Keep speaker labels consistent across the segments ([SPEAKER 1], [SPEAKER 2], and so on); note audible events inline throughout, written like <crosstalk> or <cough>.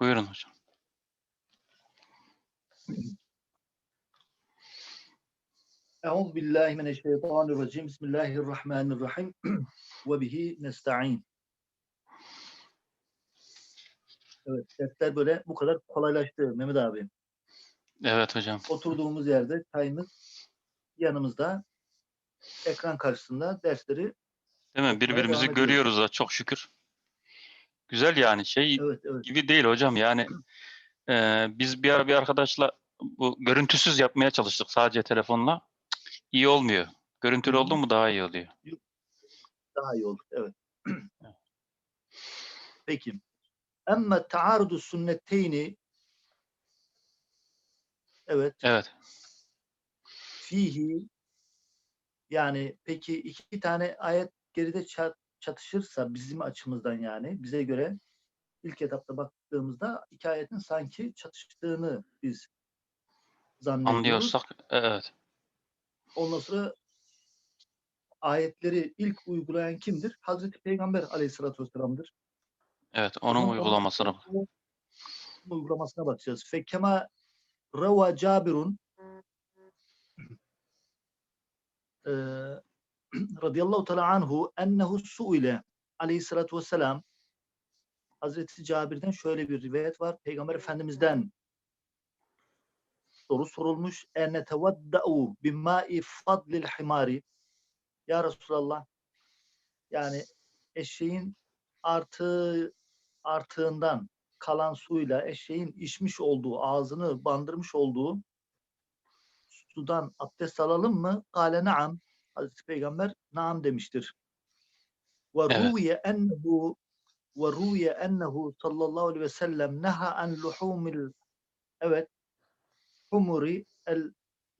[SPEAKER 1] Buyurun hocam.
[SPEAKER 2] Euzu billahi mineşşeytanirracim. Bismillahirrahmanirrahim. <clears throat> Ve bihi nestaîn. Evet, dersler böyle bu kadar kolaylaştı Mehmet abi.
[SPEAKER 1] Evet hocam.
[SPEAKER 2] Oturduğumuz yerde çayımız yanımızda ekran karşısında dersleri
[SPEAKER 1] Değil mi? Birbirimizi görüyoruz da çok şükür. Güzel yani şey
[SPEAKER 2] evet evet
[SPEAKER 1] gibi değil hocam yani e, biz bir ara bir arkadaşla bu görüntüsüz yapmaya çalıştık sadece telefonla. İyi olmuyor. Görüntülü oldu mu daha iyi oluyor.
[SPEAKER 2] daha iyi oldu. Evet. <clears throat> Peki. Emme taarudu sünnetteyni evet
[SPEAKER 1] Evet.
[SPEAKER 2] fihi yani peki iki tane ayet geride ça- çatışırsa bizim açımızdan yani bize göre ilk etapta baktığımızda iki ayetin sanki çatıştığını biz zannediyoruz.
[SPEAKER 1] Anlıyorsak evet.
[SPEAKER 2] Ondan sonra ayetleri ilk uygulayan kimdir? Hazreti Peygamber aleyhissalatü vesselam'dır.
[SPEAKER 1] Evet onun
[SPEAKER 2] Onun-
[SPEAKER 1] uygulamasına
[SPEAKER 2] uygulamasına bakacağız. Fekema reva Cabirun eee <clears throat> radıyallahu teala anhu ennehu suile aleyhissalatu vesselam Hazreti Cabir'den şöyle bir rivayet var. Peygamber Efendimiz'den soru sorulmuş. Enne tevadda'u bima'i fadlil himari Ya Resulallah yani eşeğin artığı artığından kalan suyla eşeğin içmiş olduğu, ağzını bandırmış olduğu sudan abdest alalım mı? Kale naam. Hazreti Peygamber naam demiştir. Ve ruviye ennehu ve ruviye ennehu sallallahu aleyhi ve sellem neha an luhumil evet humuri el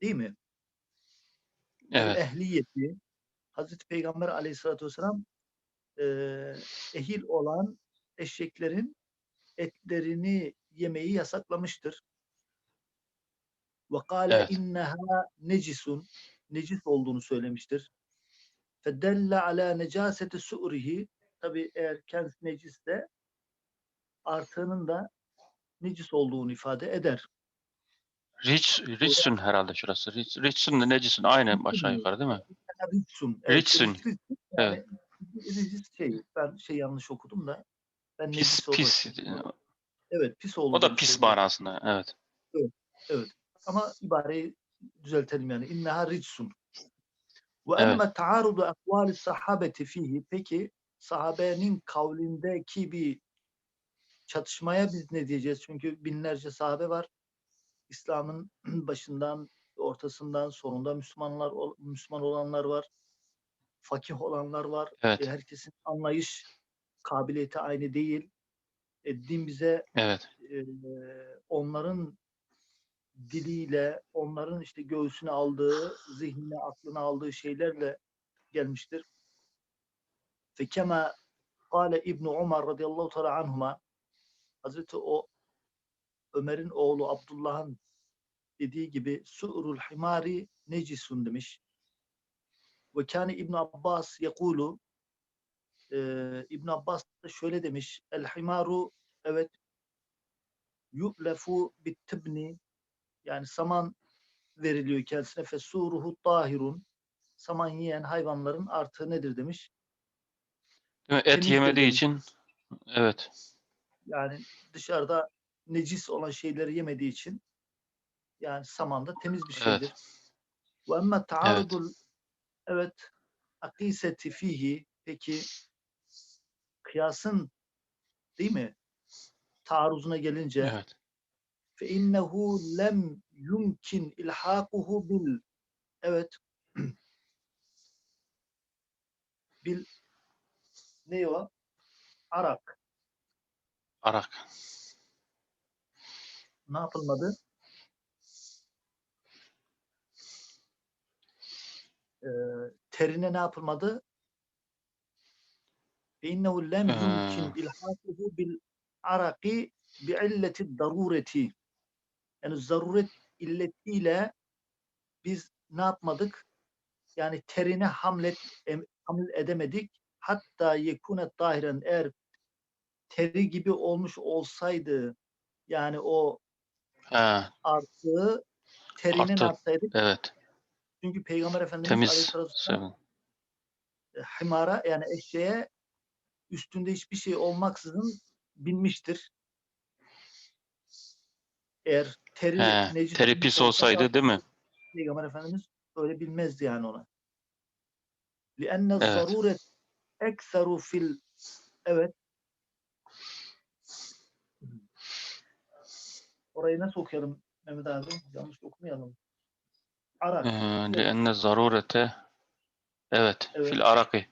[SPEAKER 2] değil mi?
[SPEAKER 1] Evet.
[SPEAKER 2] ehliyeti Hazreti Peygamber aleyhissalatü vesselam ehil olan eşeklerin etlerini yemeyi yasaklamıştır. Ve kâle
[SPEAKER 1] Evet.
[SPEAKER 2] inneha necisun necis olduğunu söylemiştir. Fedelle ala necaseti su'rihi tabi eğer kendisi necisse artığının da necis olduğunu ifade eder.
[SPEAKER 1] Rich, Richsun herhalde şurası. Rich, Richsun da Necisun aynı aşağı yukarı değil mi?
[SPEAKER 2] Ritsun.
[SPEAKER 1] Ritsun.
[SPEAKER 2] ritsun Yani, Ricis şey, ben şey yanlış okudum da. Ben
[SPEAKER 1] Pis
[SPEAKER 2] necis
[SPEAKER 1] pis.
[SPEAKER 2] Evet pis olduğunu
[SPEAKER 1] O da pis
[SPEAKER 2] söylüyor.
[SPEAKER 1] manasında. Evet.
[SPEAKER 2] Ama ibareyi düzeltelim yani. İnneha ritsun. Ve emme taarudu akvali sahabeti fihi. Peki sahabenin kavlindeki bir çatışmaya biz ne diyeceğiz? Çünkü binlerce sahabe var. İslam'ın <clears throat> başından, ortasından, sonunda Müslümanlar Müslüman olanlar var. Fakih olanlar var.
[SPEAKER 1] Evet.
[SPEAKER 2] E, herkesin anlayış kabiliyeti aynı değil. E, din bize
[SPEAKER 1] Evet.
[SPEAKER 2] e, onların diliyle, onların işte göğsüne aldığı, zihnine, aklına aldığı şeylerle gelmiştir. Fekema kâle İbn Umar radıyallahu teala anhuma Hazreti o Ömer'in oğlu Abdullah'ın dediği gibi su'rul himari necisun demiş. Ve kâne İbn Abbas yekulu e, İbn Abbas da şöyle demiş. El himaru evet yu'lefu bittibni yani saman veriliyor kendisine fesuruhu tahirun saman yiyen hayvanların artığı nedir demiş.
[SPEAKER 1] Değil mi? Et
[SPEAKER 2] Temizdir
[SPEAKER 1] yemediği
[SPEAKER 2] demiş.
[SPEAKER 1] için evet.
[SPEAKER 2] Yani dışarıda necis olan şeyleri yemediği için yani saman da temiz bir
[SPEAKER 1] Evet.
[SPEAKER 2] şeydir. Ve emme taarudul evet akiseti fihi peki kıyasın değil mi? Taarruzuna gelince
[SPEAKER 1] Evet.
[SPEAKER 2] Fe innehu lem yumkin ilhaquhu bil evet <clears throat> bil ne o? Arak.
[SPEAKER 1] Arak.
[SPEAKER 2] Ne yapılmadı? Ee, terine ne yapılmadı? İnnehu lem yumkin ilhaquhu bil araki bi illeti darureti. Yani zaruret illetiyle biz ne yapmadık? Yani terine hamlet em- hamil edemedik. Hatta yekune dahiren eğer teri gibi olmuş olsaydı Yani o
[SPEAKER 1] Ha,
[SPEAKER 2] artığı terinin
[SPEAKER 1] Artı.
[SPEAKER 2] artsaydı.
[SPEAKER 1] evet.
[SPEAKER 2] Çünkü Peygamber Efendimiz
[SPEAKER 1] Temiz. Seven.
[SPEAKER 2] e, himara yani eşeğe üstünde hiçbir şey olmaksızın binmiştir. Eğer teri
[SPEAKER 1] He,
[SPEAKER 2] necis
[SPEAKER 1] teri
[SPEAKER 2] olmuş
[SPEAKER 1] pis
[SPEAKER 2] olsaydı
[SPEAKER 1] olsaydı değil mi?
[SPEAKER 2] Peygamber Efendimiz öyle bilmezdi yani ona. لِأَنَّ
[SPEAKER 1] Evet.
[SPEAKER 2] الزَّرُورَ ekseru fil Evet. Orayı nasıl okuyalım Mehmet abi? Yanlış okumayalım. Arak.
[SPEAKER 1] Ee, لأن zarurete evet,
[SPEAKER 2] Evet.
[SPEAKER 1] fil araki.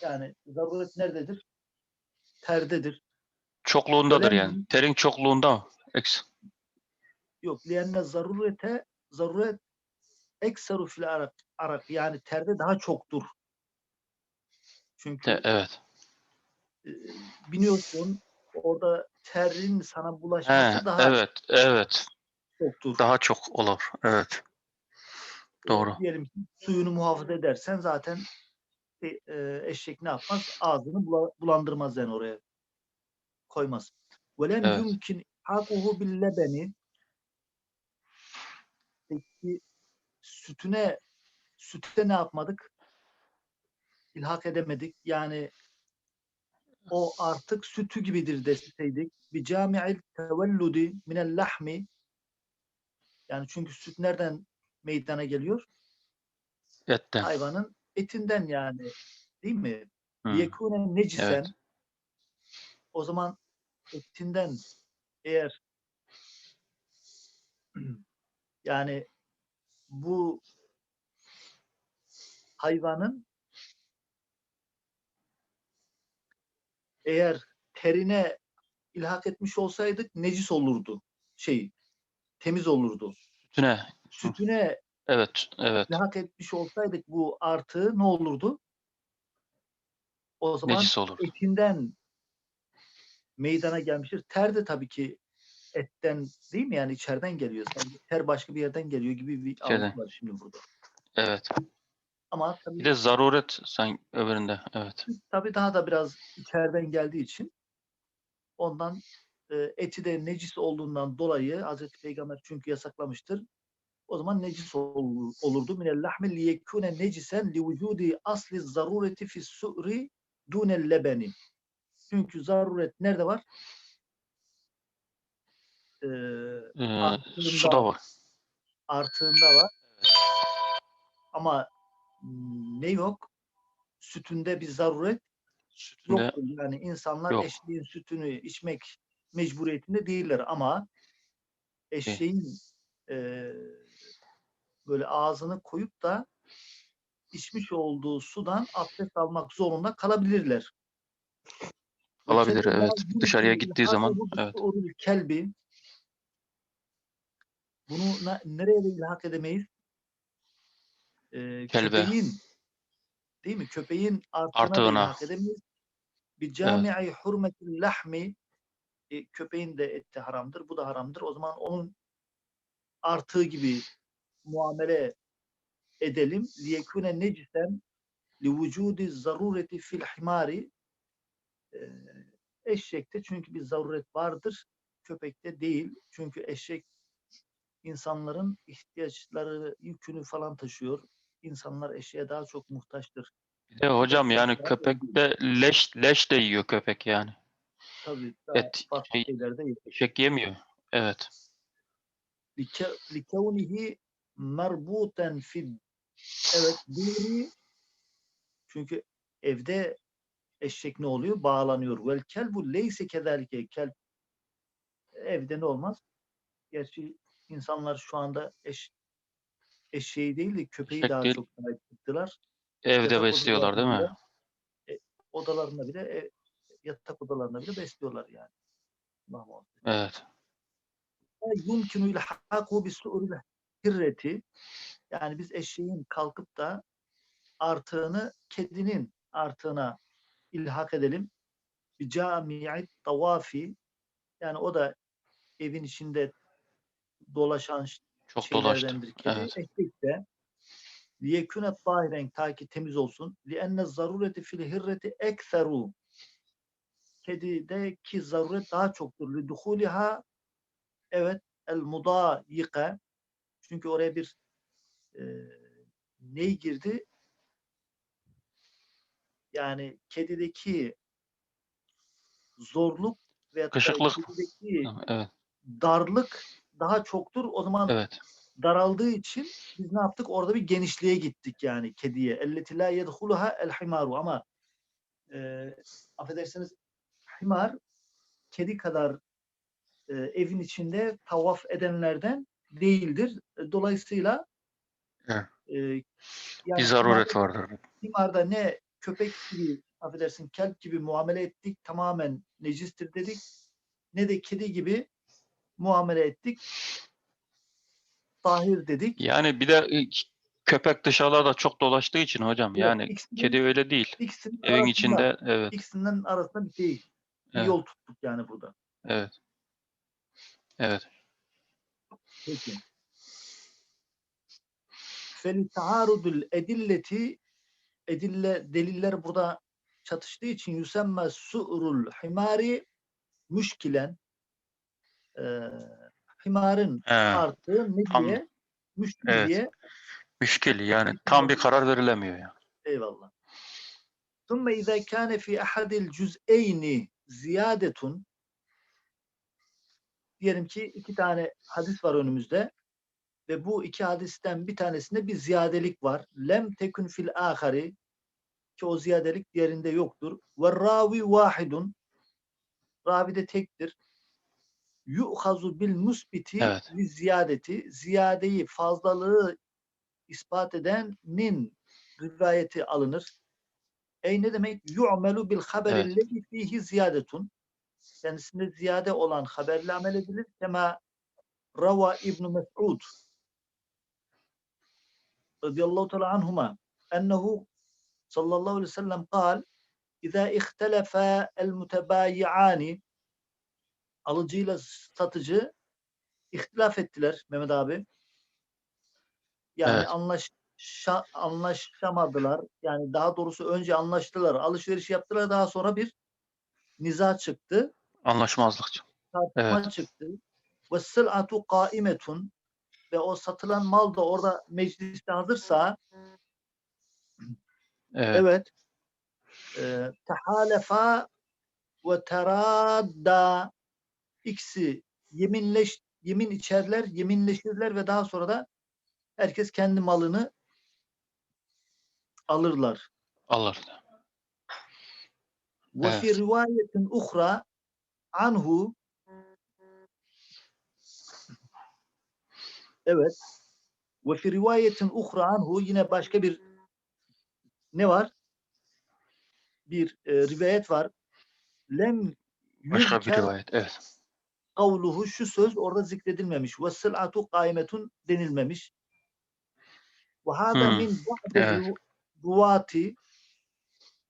[SPEAKER 2] Yani zaruret nerededir? Terdedir.
[SPEAKER 1] Çokluğundadır
[SPEAKER 2] Öyle
[SPEAKER 1] yani.
[SPEAKER 2] mi?
[SPEAKER 1] Terin çokluğunda mı? Eks.
[SPEAKER 2] Yok. Lienne zarurete zaruret ekseru fil arak, arak yani terde daha çoktur. Çünkü
[SPEAKER 1] Te, evet.
[SPEAKER 2] E, biniyorsun orada terin sana bulaşması He, daha
[SPEAKER 1] evet, çok, evet.
[SPEAKER 2] çoktur.
[SPEAKER 1] Daha çok olur. Evet. Doğru.
[SPEAKER 2] Diyelim suyunu muhafaza edersen zaten e, e, eşek ne yapmaz? Ağzını bulandırmaz yani oraya koymaz. Ve lem
[SPEAKER 1] evet.
[SPEAKER 2] yumkin hakuhu billebeni peki sütüne sütte ne yapmadık? İlhak edemedik. Yani o artık sütü gibidir deseydik. Bi cami'il tevelludi minel lahmi yani çünkü süt nereden meydana geliyor?
[SPEAKER 1] Etten.
[SPEAKER 2] Hayvanın etinden yani. Değil mi? Yekune necisen.
[SPEAKER 1] Evet.
[SPEAKER 2] O zaman etinden eğer <clears throat> yani bu hayvanın eğer terine ilhak etmiş olsaydık necis olurdu. Şey, temiz olurdu.
[SPEAKER 1] Sütüne.
[SPEAKER 2] Sütüne
[SPEAKER 1] Evet, evet.
[SPEAKER 2] ilhak etmiş olsaydık bu artı ne olurdu? O zaman
[SPEAKER 1] Necis olur.
[SPEAKER 2] etinden meydana gelmiştir. Ter de tabii ki etten değil mi? Yani içeriden geliyor. Sanki ter başka bir yerden geliyor gibi bir algı var şimdi burada.
[SPEAKER 1] Evet.
[SPEAKER 2] Ama tabii,
[SPEAKER 1] Bir de zaruret sen öbüründe. Evet.
[SPEAKER 2] tabii daha da biraz içeriden geldiği için ondan e, eti de necis olduğundan dolayı Hazreti Peygamber çünkü yasaklamıştır. O zaman necis olur, olurdu. Minel lahmi liyekune necisen li vücudi asli zarureti fi su'ri dunel lebeni. Çünkü zaruret nerede var? Ee,
[SPEAKER 1] Ee, suda var.
[SPEAKER 2] artığında var. Ama ne yok? Sütünde bir zaruret
[SPEAKER 1] Sütünde
[SPEAKER 2] yoktur. Yani insanlar
[SPEAKER 1] yok.
[SPEAKER 2] eşeğin sütünü içmek mecburiyetinde değiller ama eşeğin e, böyle ağzını koyup da içmiş olduğu sudan abdest almak zorunda kalabilirler.
[SPEAKER 1] Alabilir,
[SPEAKER 2] Ve
[SPEAKER 1] evet. Dışarıya gittiği zaman, evet.
[SPEAKER 2] kelbi bunu nereye de ilhak edemeyiz? Ee,
[SPEAKER 1] Kelbe.
[SPEAKER 2] köpeğin değil mi? Köpeğin artığına,
[SPEAKER 1] Artığına.
[SPEAKER 2] ilhak edemeyiz. Bir cami'i hurmetil lahmi e, köpeğin de eti haramdır. Bu da haramdır. O zaman onun artığı gibi muamele edelim. Liyekune necisen li vücudi zarureti fil himari Eşekte çünkü bir zaruret vardır. Köpekte değil. Çünkü eşek insanların ihtiyaçları yükünü falan taşıyor. İnsanlar eşeğe daha çok muhtaçtır.
[SPEAKER 1] Bir de hocam yani
[SPEAKER 2] daha
[SPEAKER 1] köpek
[SPEAKER 2] özgür.
[SPEAKER 1] de leş leş de yiyor köpek yani.
[SPEAKER 2] Tabii
[SPEAKER 1] Et şey, eşek yemiyor. Evet.
[SPEAKER 2] Like- likevnihi merbuten fid evet duri çünkü evde eşek ne oluyor? Bağlanıyor. Vel kelbu leyse kezalike kelp evde ne olmaz? Gerçi insanlar şu anda eş, eşeği değil de köpeği
[SPEAKER 1] Eşek
[SPEAKER 2] daha
[SPEAKER 1] değil.
[SPEAKER 2] çok sahip çıktılar.
[SPEAKER 1] Evde
[SPEAKER 2] Yatak
[SPEAKER 1] besliyorlar değil mi?
[SPEAKER 2] odalarında bile- e, odalarında bile e, yatak odalarında bile besliyorlar yani. Allah.
[SPEAKER 1] Evet.
[SPEAKER 2] yumkinu ilhaku bi su'ril hirreti yani biz eşeğin kalkıp da artığını kedinin artığına ilhak edelim. Bir cami'i tavafi yani o da evin içinde dolaşan
[SPEAKER 1] Çok dolaştı.
[SPEAKER 2] şeylerdendir kedi.
[SPEAKER 1] Evet.
[SPEAKER 2] Eşek de liyekune tahiren ta ki temiz olsun. Lienne zarureti fil hirreti ekseru kedideki zaruret daha çoktur. Liduhuliha evet el mudayika çünkü oraya bir e, ney girdi? Yani kedideki zorluk ve
[SPEAKER 1] Kışıklık.
[SPEAKER 2] kedideki
[SPEAKER 1] Evet.
[SPEAKER 2] darlık daha çoktur. O zaman
[SPEAKER 1] Evet.
[SPEAKER 2] daraldığı için biz ne yaptık? Orada bir genişliğe gittik yani kediye. Elleti la yedhuluha el himaru ama e, affedersiniz himar kedi kadar e, evin içinde tavaf edenlerden değildir. E, Dolayısıyla
[SPEAKER 1] Evet.
[SPEAKER 2] e, yani
[SPEAKER 1] Bir zaruret vardır.
[SPEAKER 2] himarda ne köpek gibi affedersin kelp gibi muamele ettik tamamen necistir dedik ne de kedi gibi muamele ettik tahir dedik.
[SPEAKER 1] Yani bir de e, köpek dışarılarda çok dolaştığı için hocam
[SPEAKER 2] Evet,
[SPEAKER 1] yani
[SPEAKER 2] ikisinin-
[SPEAKER 1] kedi öyle değil.
[SPEAKER 2] ikisinin
[SPEAKER 1] Evin
[SPEAKER 2] arasında-
[SPEAKER 1] içinde evet.
[SPEAKER 2] ikisinden arasında bir değil. Bir
[SPEAKER 1] Evet.
[SPEAKER 2] yol tuttuk yani burada.
[SPEAKER 1] Evet. Evet.
[SPEAKER 2] Peki. Fel taarudul edilleti edille deliller burada çatıştığı için yüsemme su'rul himari müşkilen e, himarın
[SPEAKER 1] He,
[SPEAKER 2] artığı ne
[SPEAKER 1] tam, evet. müşkil yani tam bir karar verilemiyor ya. Yani.
[SPEAKER 2] Eyvallah. Thumma iza kana fi ahadil cüz'eyni ziyadetun diyelim ki iki tane hadis var önümüzde ve bu iki hadisten bir tanesinde bir ziyadelik var. Lem tekun fil ahari ki o ziyadelik diğerinde yoktur. Ve ravi vahidun ravi de tektir. Yu'hazu bil musbiti
[SPEAKER 1] Evet.
[SPEAKER 2] ziyadeti ziyadeyi fazlalığı ispat edenin rivayeti alınır. Ey ne demek? Yu'melu bil haberi
[SPEAKER 1] Evet.
[SPEAKER 2] fihi ziyadetun. Kendisinde ziyade olan haberle amel edilir. Kema Rava İbn Mes'ud radıyallahu teala anhuma ennehu sallallahu aleyhi ve sellem kal ihtelefe el mutebayi'ani alıcıyla satıcı ihtilaf ettiler Mehmet abi. Yani
[SPEAKER 1] Evet.
[SPEAKER 2] anlaş şa- anlaşamadılar. Yani daha doğrusu önce anlaştılar, alışveriş yaptılar, daha sonra bir niza çıktı,
[SPEAKER 1] Anlaşmazlık.
[SPEAKER 2] tartışma
[SPEAKER 1] Evet.
[SPEAKER 2] çıktı. Ve sıl'atu kaimetun ve o satılan mal da orada mecliste hazırsa
[SPEAKER 1] Evet.
[SPEAKER 2] evet e, tehalefa ve teradda ikisi yeminleş yemin içerler, yeminleşirler ve daha sonra da herkes kendi malını alırlar.
[SPEAKER 1] Alır.
[SPEAKER 2] Ve fi
[SPEAKER 1] Evet.
[SPEAKER 2] rivayetin uhra anhu Evet. Ve fi rivayetin uhra anhu yine başka bir ne var? Bir e, rivayet var. Lem
[SPEAKER 1] Başka bir rivayet. Evet.
[SPEAKER 2] kavluhu şu söz orada zikredilmemiş. Ve sıl'atu kaimetun denilmemiş. Ve hâzâ
[SPEAKER 1] Hmm,
[SPEAKER 2] min ba'di ruvati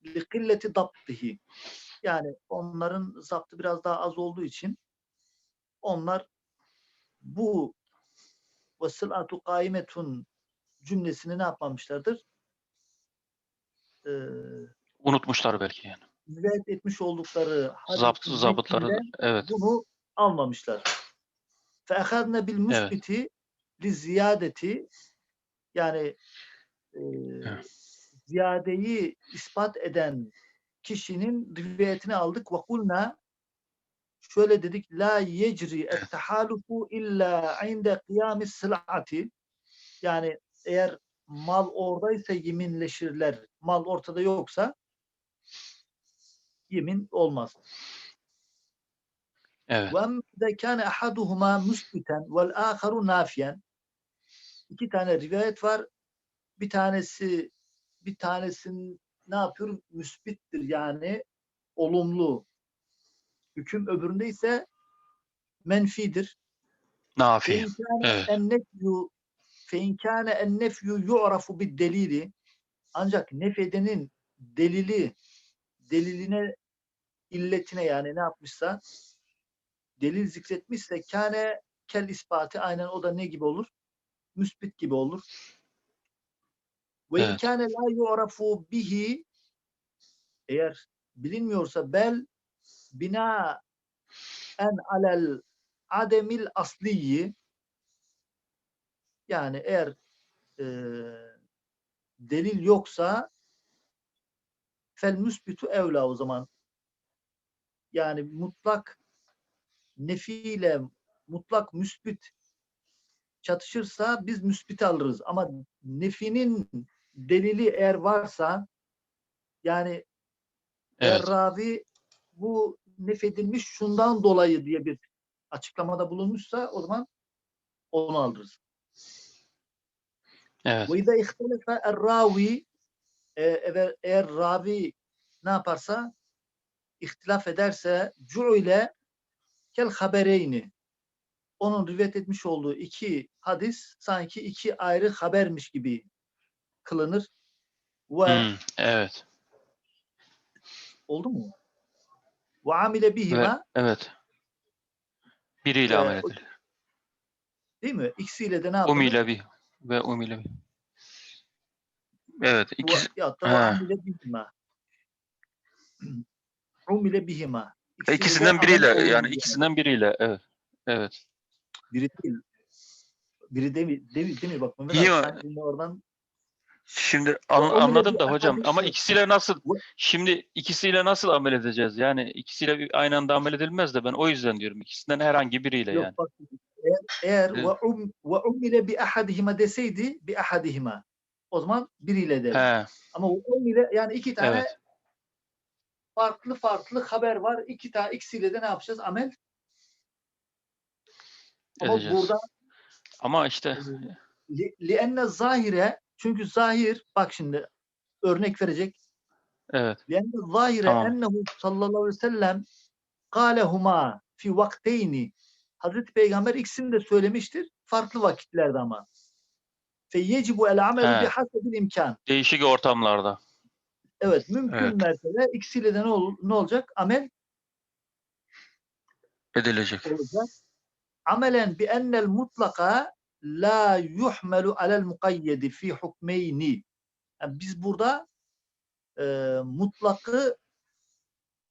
[SPEAKER 2] li killeti dabtihi. Yani onların zaptı biraz daha az olduğu için onlar bu ve sıl'atu kaimetun cümlesini ne yapmamışlardır? e,
[SPEAKER 1] unutmuşlar belki yani.
[SPEAKER 2] Rivayet etmiş oldukları
[SPEAKER 1] Zapt, zabıtları evet.
[SPEAKER 2] bunu almamışlar. Fe'ehadne bil müsbiti li ziyadeti yani e, ziyadeyi ispat eden kişinin rivayetini aldık ve kulna şöyle dedik la yecri et tahalufu illa inde kıyamis sıl'ati yani eğer mal oradaysa yeminleşirler. Mal ortada yoksa yemin olmaz.
[SPEAKER 1] Evet.
[SPEAKER 2] Ve kana ahaduhuma musbiten vel aharu nafiyen. İki tane rivayet var. Bir tanesi bir tanesin ne yapıyor? Müsbittir yani olumlu hüküm öbüründe ise menfidir.
[SPEAKER 1] Nafi. Evet
[SPEAKER 2] fe en nefyu yu'rafu bid delili ancak nefedenin delili deliline illetine yani ne yapmışsa delil zikretmişse kâne kel ispatı aynen o da ne gibi olur? Müsbit gibi olur. Ve
[SPEAKER 1] evet.
[SPEAKER 2] kâne la yu'rafu bihi eğer bilinmiyorsa bel bina en alel ademil asliyi yani eğer e, delil yoksa fel müsbitu evla o zaman yani mutlak nefiyle mutlak müsbit çatışırsa biz müsbit alırız ama nefinin delili eğer varsa yani
[SPEAKER 1] Evet.
[SPEAKER 2] ravi bu nefedilmiş şundan dolayı diye bir açıklamada bulunmuşsa o zaman onu alırız.
[SPEAKER 1] Evet.
[SPEAKER 2] Ve izâ ihtelefe er-ravi e, eğer, eğer ravi ne yaparsa ihtilaf ederse cu'ile kel habereyni onun rivayet etmiş olduğu iki hadis sanki iki ayrı habermiş gibi kılınır. Ve
[SPEAKER 1] Hmm, evet.
[SPEAKER 2] oldu mu? Ve amile bihima
[SPEAKER 1] Evet. Biriyle
[SPEAKER 2] Ee,
[SPEAKER 1] amel edilir.
[SPEAKER 2] değil mi? İkisiyle de ne yapılır?
[SPEAKER 1] Umiyle bir ve umiyle bir. Evet.
[SPEAKER 2] Ve-
[SPEAKER 1] ikisi
[SPEAKER 2] ya bihima. Umile bihima. De
[SPEAKER 1] ikisinden
[SPEAKER 2] amel
[SPEAKER 1] biriyle yani
[SPEAKER 2] yani.
[SPEAKER 1] ikisinden biriyle evet. Evet.
[SPEAKER 2] Biri değil. Biri değil, mi- değil, mi- değil mi? Bak Mehmet abi oradan
[SPEAKER 1] Şimdi an- anladım da hocam
[SPEAKER 2] ahadis
[SPEAKER 1] ama ikisiyle nasıl şimdi ikisiyle nasıl amel edeceğiz? Yani ikisiyle aynı anda amel edilmez de ben o yüzden diyorum ikisinden herhangi biriyle
[SPEAKER 2] yok
[SPEAKER 1] yani.
[SPEAKER 2] bak eğer, ve um ve umile bi ahadihima deseydi bi ahadihima o zaman biriyle der.
[SPEAKER 1] He,
[SPEAKER 2] Ama ve umile yani iki tane
[SPEAKER 1] evet.
[SPEAKER 2] farklı farklı haber var. İki tane ikisiyle de ne yapacağız? Amel. Ama
[SPEAKER 1] Edeceğiz.
[SPEAKER 2] burada
[SPEAKER 1] Ama işte
[SPEAKER 2] li, lienne zahire çünkü zahir bak şimdi örnek verecek.
[SPEAKER 1] evet.
[SPEAKER 2] Lienne zahire
[SPEAKER 1] Tamam.
[SPEAKER 2] ennehu sallallahu aleyhi ve sellem kâlehuma fi vakteyni Hazreti Peygamber ikisini de söylemiştir. Farklı vakitlerde ama. Fe yecibu el amelu bi hasebil imkan.
[SPEAKER 1] Değişik ortamlarda.
[SPEAKER 2] Evet mümkün
[SPEAKER 1] Evet.
[SPEAKER 2] mertebe ikisiyle de ne, ol- ne olacak? Amel
[SPEAKER 1] Edilecek.
[SPEAKER 2] olacak. Amelen bi ennel mutlaka la yuhmelu alel mukayyedi fi hukmeyni. Yani biz burada e, mutlakı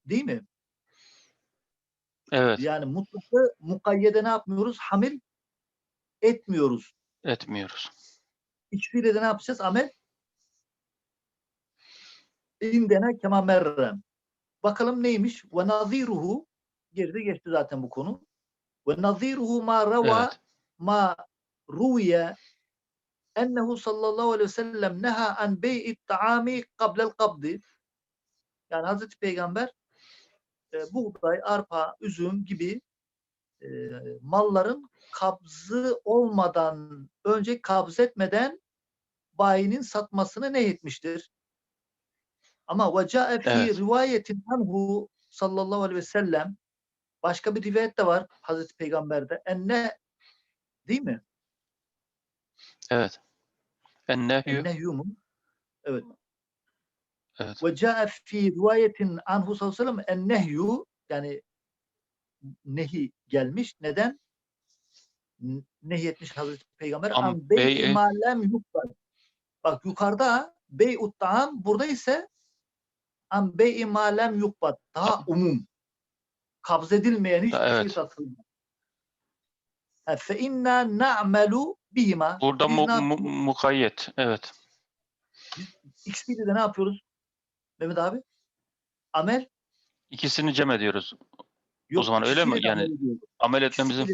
[SPEAKER 2] değil mi?
[SPEAKER 1] Evet.
[SPEAKER 2] Yani mutlakı mukayyede ne yapmıyoruz? Hamil etmiyoruz.
[SPEAKER 1] Etmiyoruz.
[SPEAKER 2] İkisiyle de ne yapacağız? Amel indene kema merrem. Bakalım neymiş? Ve naziruhu geride geçti zaten bu konu. Ve naziruhu ma rava
[SPEAKER 1] Evet.
[SPEAKER 2] ma ruviye ennehu sallallahu aleyhi ve sellem neha an bey'i taami qablel qabdi. Yani Hazreti Peygamber e, buğday, arpa, üzüm gibi e, malların kabzı olmadan önce kabz etmeden bayinin satmasını nehyetmiştir. Ama ve ca'e fi
[SPEAKER 1] Evet.
[SPEAKER 2] rivayetin anhu sallallahu aleyhi ve sellem başka bir rivayet de var Hazreti Peygamber'de. Enne değil mi?
[SPEAKER 1] Evet. Ennehyü.
[SPEAKER 2] Ennehyü mü?
[SPEAKER 1] Evet.
[SPEAKER 2] Ve ca'e fi rivayetin anhu sallallahu aleyhi ve sellem ennehyü yani nehi gelmiş. Neden? N- Nehyetmiş Hazreti Peygamber.
[SPEAKER 1] Am
[SPEAKER 2] An bey'i
[SPEAKER 1] bey'i-
[SPEAKER 2] ma lem yukbal. Bak yukarıda bey'ut ta'am burada ise an bey'i ma lem yukbat. Daha umum. Kabz edilmeyen hiçbir şey
[SPEAKER 1] Evet.
[SPEAKER 2] satılmaz. Ha, Fe inna na'melu bihima.
[SPEAKER 1] Burada mu, mu, mukayyet. Evet.
[SPEAKER 2] İkisiyle de ne yapıyoruz? Mehmet abi? Amel?
[SPEAKER 1] İkisini cem ediyoruz.
[SPEAKER 2] Yok,
[SPEAKER 1] zaman öyle mi? Yani
[SPEAKER 2] amel ediyoruz.
[SPEAKER 1] Amel etmemizin.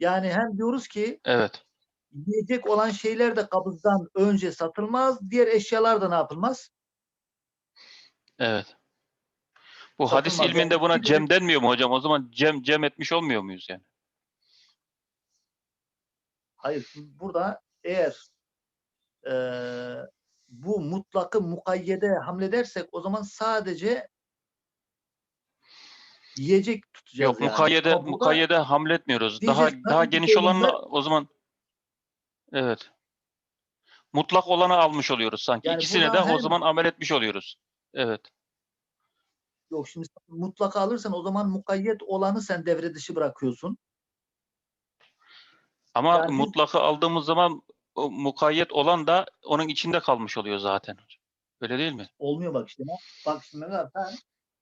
[SPEAKER 2] Yani hem diyoruz ki
[SPEAKER 1] evet.
[SPEAKER 2] yiyecek olan şeyler de kabızdan önce satılmaz. Diğer eşyalar da ne yapılmaz?
[SPEAKER 1] Evet. Bu hadis
[SPEAKER 2] Satılmaz.
[SPEAKER 1] ilminde
[SPEAKER 2] Yani
[SPEAKER 1] buna cem denmiyor mu hocam? O zaman cem cem etmiş olmuyor muyuz yani?
[SPEAKER 2] Hayır. Burada eğer eee, bu mutlakı mukayyede hamledersek o zaman sadece yiyecek tutacağız.
[SPEAKER 1] Yok
[SPEAKER 2] yani.
[SPEAKER 1] mukayyede
[SPEAKER 2] Ama
[SPEAKER 1] mukayyede hamletmiyoruz. Daha daha geniş olanla o zaman evet. Mutlak olanı almış oluyoruz sanki.
[SPEAKER 2] Yani
[SPEAKER 1] İkisine de
[SPEAKER 2] burada
[SPEAKER 1] o zaman amel etmiş oluyoruz. Evet.
[SPEAKER 2] Yok şimdi sen mutlaka alırsan o zaman mukayyet olanı sen devre dışı bırakıyorsun.
[SPEAKER 1] Ama
[SPEAKER 2] Yani
[SPEAKER 1] mutlakı aldığımız zaman o mukayyet olan da onun içinde kalmış oluyor zaten. Öyle değil mi?
[SPEAKER 2] Olmuyor bak işte. Bak şimdi sen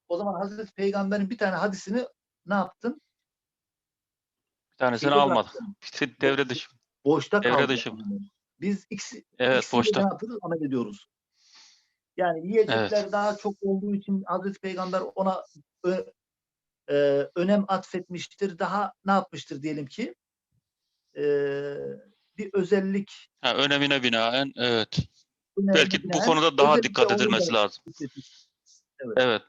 [SPEAKER 2] O zaman Hazreti Peygamber'in bir tane hadisini ne yaptın?
[SPEAKER 1] Bir tanesini
[SPEAKER 2] Şeyde bıraktın. <laughs>
[SPEAKER 1] Bir devre dışı.
[SPEAKER 2] Boşta
[SPEAKER 1] Devre
[SPEAKER 2] kaldı.
[SPEAKER 1] dışı.
[SPEAKER 2] Biz ikisi,
[SPEAKER 1] Evet boşta.
[SPEAKER 2] ne yapıyoruz? Amel ediyoruz. Yani yiyecekler
[SPEAKER 1] Evet.
[SPEAKER 2] daha çok olduğu için Hazreti Peygamber ona ö- e, önem atfetmiştir. Daha ne yapmıştır diyelim ki? e, bir özellik.
[SPEAKER 1] Ha, önemine binaen evet.
[SPEAKER 2] Önemine
[SPEAKER 1] Belki
[SPEAKER 2] binaen, bu
[SPEAKER 1] konuda daha dikkat edilmesi lazım. Evet. evet.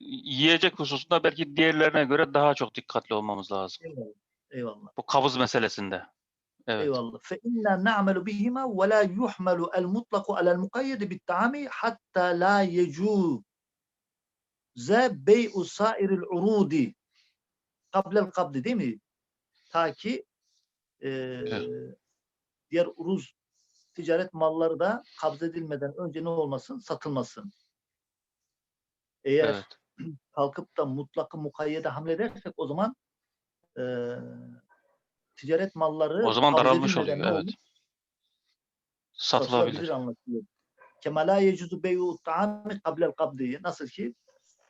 [SPEAKER 1] Yiyecek hususunda belki diğerlerine göre daha çok dikkatli olmamız lazım.
[SPEAKER 2] Eyvallah. Eyvallah.
[SPEAKER 1] Bu kabız meselesinde. Evet.
[SPEAKER 2] Eyvallah. Fe inna na'melu bihima ve la yuhmelu el mutlaku alel mukayyedi bit ta'ami hatta la yecu ze bey'u sairil urudi kablel kabdi değil mi? Ta ki e, diğer uruz ticaret malları da kabz edilmeden önce ne olmasın? Satılmasın. Eğer
[SPEAKER 1] Evet. <clears throat>
[SPEAKER 2] kalkıp da mutlakı mukayyede hamledersek o zaman e, ticaret malları
[SPEAKER 1] O zaman daralmış oluyor. Evet.
[SPEAKER 2] olur?
[SPEAKER 1] Satılabilir.
[SPEAKER 2] anlatılıyor. Kema la yecuzu beyu ta'ami kablel kabdi. Nasıl ki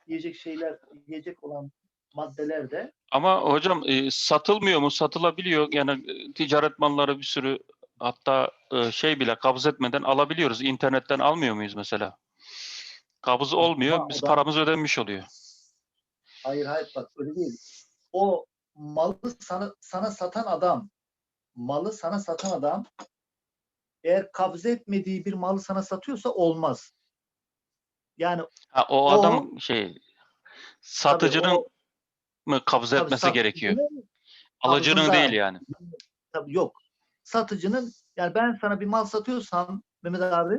[SPEAKER 2] yiyecek şeyler, yiyecek olan maddelerde
[SPEAKER 1] Ama hocam e, satılmıyor mu? Satılabiliyor. Yani e, ticaret malları bir sürü hatta e, şey bile kabız etmeden alabiliyoruz. İnternetten almıyor muyuz mesela? Kabız olmuyor. Biz paramız ödenmiş oluyor.
[SPEAKER 2] hayır hayır bak öyle değil. O malı sana, sana satan adam malı sana satan adam eğer kabz etmediği bir malı sana satıyorsa olmaz. Yani
[SPEAKER 1] Ha, o,
[SPEAKER 2] O-
[SPEAKER 1] adam şey satıcının
[SPEAKER 2] o-
[SPEAKER 1] mı kabız
[SPEAKER 2] tabii
[SPEAKER 1] etmesi gerekiyor. Alıcının
[SPEAKER 2] kabzında-
[SPEAKER 1] değil yani.
[SPEAKER 2] Tabii yok. Satıcının yani ben sana bir mal satıyorsam Mehmet abi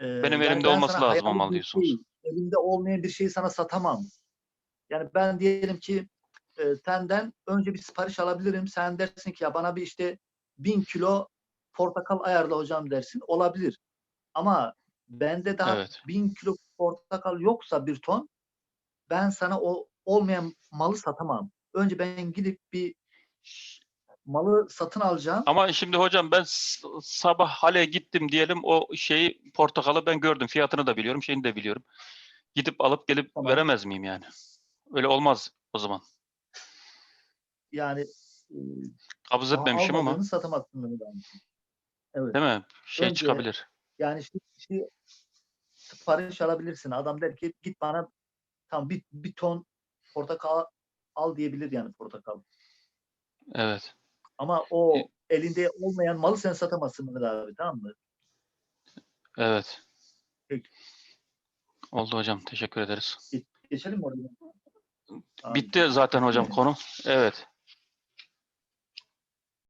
[SPEAKER 2] e,
[SPEAKER 1] Benim elimde
[SPEAKER 2] ben
[SPEAKER 1] olması
[SPEAKER 2] sana
[SPEAKER 1] lazım
[SPEAKER 2] hayali bir
[SPEAKER 1] diyorsunuz.
[SPEAKER 2] şey, elimde olmayan bir şeyi sana satamam. Yani ben diyelim ki e, senden önce bir sipariş alabilirim. Sen dersin ki ya bana bir işte bin kilo portakal ayarla hocam dersin. Olabilir. Ama bende daha
[SPEAKER 1] Evet.
[SPEAKER 2] bin kilo portakal yoksa bir ton ben sana o olmayan malı satamam. Önce ben gidip bir malı satın alacağım.
[SPEAKER 1] Ama şimdi hocam ben sabah hale gittim diyelim o şeyi portakalı ben gördüm. Fiyatını da biliyorum, şeyini de biliyorum. Gidip alıp gelip
[SPEAKER 2] Tamam.
[SPEAKER 1] veremez miyim yani? Öyle olmaz o zaman.
[SPEAKER 2] Yani
[SPEAKER 1] Kabız etmemişim ama
[SPEAKER 2] satamazsın Mehmet abi. Evet.
[SPEAKER 1] değil mi? Şey
[SPEAKER 2] Önce-
[SPEAKER 1] çıkabilir.
[SPEAKER 2] Yani işte, işte sipariş alabilirsin. Adam der ki git bana tam bir, bir ton portakal al diyebilir yani portakal.
[SPEAKER 1] Evet.
[SPEAKER 2] Ama o
[SPEAKER 1] E-
[SPEAKER 2] elinde olmayan malı sen satamazsın Mehmet abi tamam mı?
[SPEAKER 1] Evet.
[SPEAKER 2] Peki.
[SPEAKER 1] Oldu hocam. Teşekkür ederiz.
[SPEAKER 2] Geçelim mi oraya?
[SPEAKER 1] Bitti zaten hocam konu. Evet.